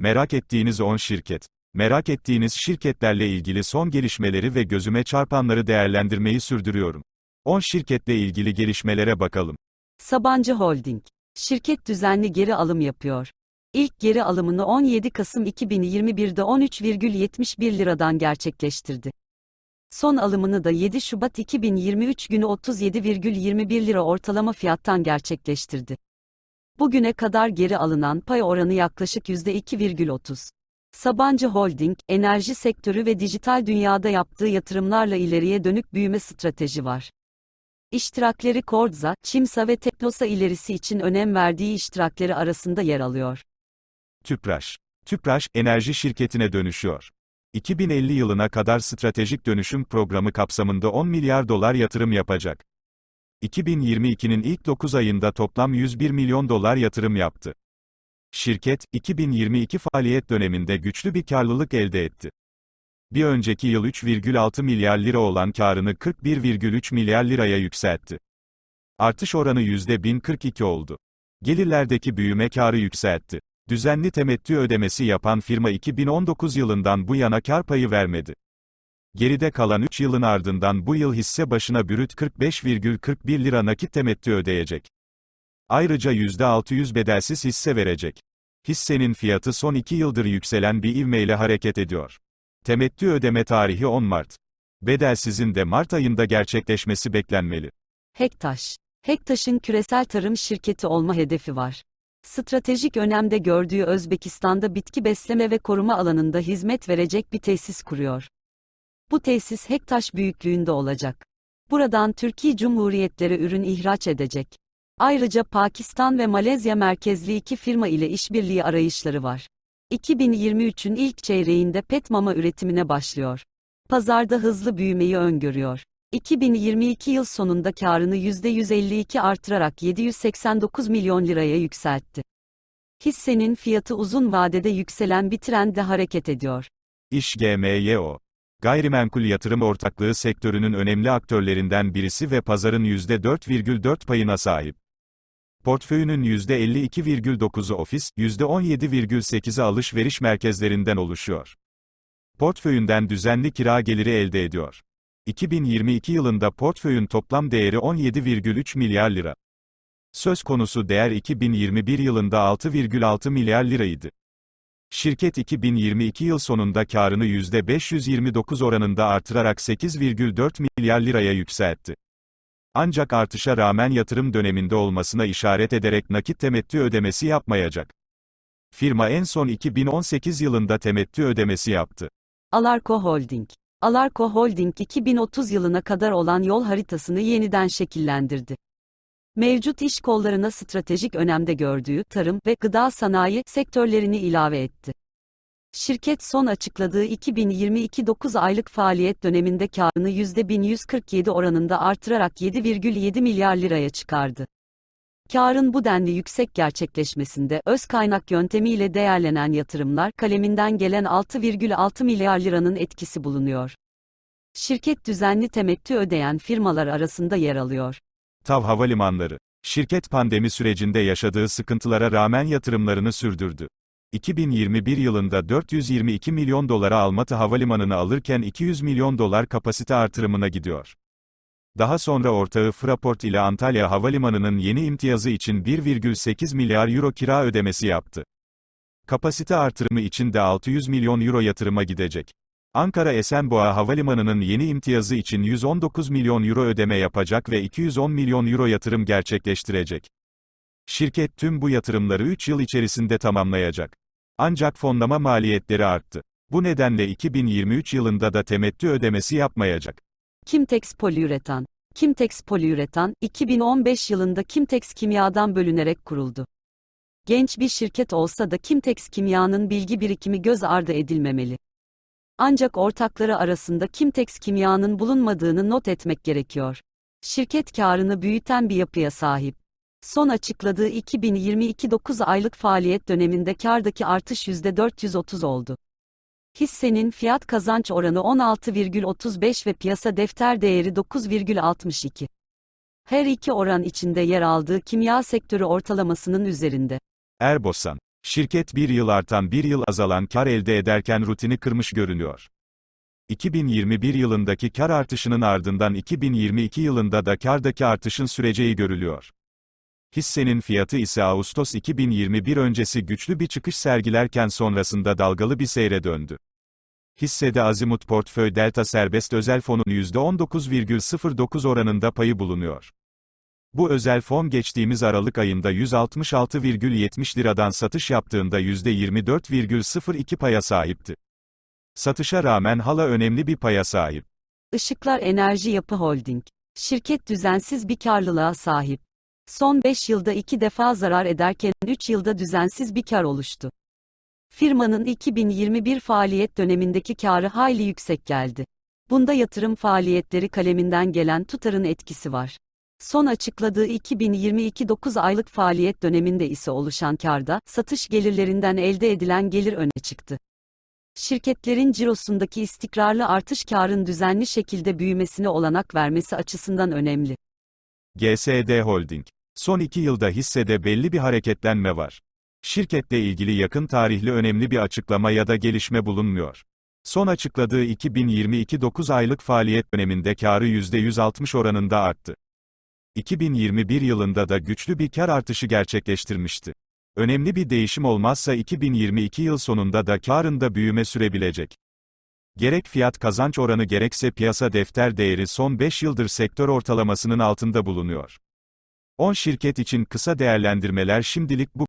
Merak ettiğiniz 10 şirket. Merak ettiğiniz şirketlerle ilgili son gelişmeleri ve gözüme çarpanları değerlendirmeyi sürdürüyorum. 10 şirketle ilgili gelişmelere bakalım. Sabancı Holding. Şirket düzenli geri alım yapıyor. İlk geri alımını 17 Kasım 2021'de 13,71 liradan gerçekleştirdi. Son alımını da 7 Şubat 2023 günü 37,21 lira ortalama fiyattan gerçekleştirdi. Bugüne kadar geri alınan pay oranı yaklaşık %2,30. Sabancı Holding, enerji sektörü ve dijital dünyada yaptığı yatırımlarla ileriye dönük büyüme strateji var. İştirakleri Kordza, Çimsa ve Teknosa ilerisi için önem verdiği iştirakleri arasında yer alıyor. Tüpraş. Tüpraş, enerji şirketine dönüşüyor. 2050 yılına kadar stratejik dönüşüm programı kapsamında 10 milyar dolar yatırım yapacak. 2022'nin ilk 9 ayında toplam 101 milyon dolar yatırım yaptı. Şirket, 2022 faaliyet döneminde güçlü bir karlılık elde etti. Bir önceki yıl 3,6 milyar lira olan karını 41,3 milyar liraya yükseltti. Artış oranı %1042 oldu. Gelirlerdeki büyüme karı yükseltti. Düzenli temettü ödemesi yapan firma 2019 yılından bu yana kar payı vermedi. Geride kalan 3 yılın ardından bu yıl hisse başına bürüt 45,41 lira nakit temettü ödeyecek. Ayrıca %600 bedelsiz hisse verecek. Hissenin fiyatı son 2 yıldır yükselen bir ivmeyle hareket ediyor. Temettü ödeme tarihi 10 Mart. Bedelsizin de Mart ayında gerçekleşmesi beklenmeli. Hektaş. Hektaş'ın küresel tarım şirketi olma hedefi var. Stratejik önemde gördüğü Özbekistan'da bitki besleme ve koruma alanında hizmet verecek bir tesis kuruyor. Bu tesis Hektaş büyüklüğünde olacak. Buradan Türkiye Cumhuriyetlere ürün ihraç edecek. Ayrıca Pakistan ve Malezya merkezli iki firma ile işbirliği arayışları var. 2023'ün ilk çeyreğinde pet mama üretimine başlıyor. Pazarda hızlı büyümeyi öngörüyor. 2022 yıl sonunda karını %152 artırarak 789 milyon liraya yükseltti. Hissenin fiyatı uzun vadede yükselen bir trendle hareket ediyor. İş GMYO. Gayrimenkul yatırım ortaklığı sektörünün önemli aktörlerinden birisi ve pazarın %4,4 payına sahip. Portföyünün %52,9'u ofis, %17,8'i alışveriş merkezlerinden oluşuyor. Portföyünden düzenli kira geliri elde ediyor. 2022 yılında portföyün toplam değeri 17,3 milyar lira. Söz konusu değer 2021 yılında 6,6 milyar liraydı. Şirket 2022 yıl sonunda karını %529 oranında artırarak 8,4 milyar liraya yükseltti. Ancak artışa rağmen yatırım döneminde olmasına işaret ederek nakit temettü ödemesi yapmayacak. Firma en son 2018 yılında temettü ödemesi yaptı. Alarko Holding Alarko Holding 2030 yılına kadar olan yol haritasını yeniden şekillendirdi. Mevcut iş kollarına stratejik önemde gördüğü tarım ve gıda sanayi sektörlerini ilave etti. Şirket son açıkladığı 2022 9 aylık faaliyet döneminde karını %1147 oranında artırarak 7,7 milyar liraya çıkardı. Karın bu denli yüksek gerçekleşmesinde öz kaynak yöntemiyle değerlenen yatırımlar kaleminden gelen 6,6 milyar liranın etkisi bulunuyor. Şirket düzenli temettü ödeyen firmalar arasında yer alıyor. TAV Havalimanları. Şirket pandemi sürecinde yaşadığı sıkıntılara rağmen yatırımlarını sürdürdü. 2021 yılında 422 milyon dolara Almatı Havalimanı'nı alırken 200 milyon dolar kapasite artırımına gidiyor. Daha sonra ortağı Fraport ile Antalya Havalimanı'nın yeni imtiyazı için 1,8 milyar euro kira ödemesi yaptı. Kapasite artırımı için de 600 milyon euro yatırıma gidecek. Ankara Esenboğa Havalimanı'nın yeni imtiyazı için 119 milyon euro ödeme yapacak ve 210 milyon euro yatırım gerçekleştirecek. Şirket tüm bu yatırımları 3 yıl içerisinde tamamlayacak. Ancak fonlama maliyetleri arttı. Bu nedenle 2023 yılında da temettü ödemesi yapmayacak. Kimtex Poliüretan Kimtex Poliüretan, 2015 yılında Kimtex Kimya'dan bölünerek kuruldu. Genç bir şirket olsa da Kimtex Kimya'nın bilgi birikimi göz ardı edilmemeli. Ancak ortakları arasında Kimtex Kimya'nın bulunmadığını not etmek gerekiyor. Şirket karını büyüten bir yapıya sahip. Son açıkladığı 2022 9 aylık faaliyet döneminde kardaki artış %430 oldu. Hissenin fiyat kazanç oranı 16,35 ve piyasa defter değeri 9,62. Her iki oran içinde yer aldığı kimya sektörü ortalamasının üzerinde. Erbosan Şirket bir yıl artan bir yıl azalan kar elde ederken rutini kırmış görünüyor. 2021 yılındaki kar artışının ardından 2022 yılında da kardaki artışın süreceği görülüyor. Hissenin fiyatı ise Ağustos 2021 öncesi güçlü bir çıkış sergilerken sonrasında dalgalı bir seyre döndü. Hissede Azimut Portföy Delta Serbest Özel Fon'un %19,09 oranında payı bulunuyor. Bu özel fon geçtiğimiz Aralık ayında 166,70 liradan satış yaptığında %24,02 paya sahipti. Satışa rağmen hala önemli bir paya sahip. Işıklar Enerji Yapı Holding. Şirket düzensiz bir karlılığa sahip. Son 5 yılda 2 defa zarar ederken 3 yılda düzensiz bir kar oluştu. Firmanın 2021 faaliyet dönemindeki karı hayli yüksek geldi. Bunda yatırım faaliyetleri kaleminden gelen tutarın etkisi var. Son açıkladığı 2022 9 aylık faaliyet döneminde ise oluşan karda, satış gelirlerinden elde edilen gelir öne çıktı. Şirketlerin cirosundaki istikrarlı artış karın düzenli şekilde büyümesine olanak vermesi açısından önemli. GSD Holding. Son iki yılda hissede belli bir hareketlenme var. Şirketle ilgili yakın tarihli önemli bir açıklama ya da gelişme bulunmuyor. Son açıkladığı 2022 9 aylık faaliyet döneminde karı %160 oranında arttı. 2021 yılında da güçlü bir kar artışı gerçekleştirmişti. Önemli bir değişim olmazsa 2022 yıl sonunda da karında büyüme sürebilecek. Gerek fiyat kazanç oranı gerekse piyasa defter değeri son 5 yıldır sektör ortalamasının altında bulunuyor. 10 şirket için kısa değerlendirmeler şimdilik bu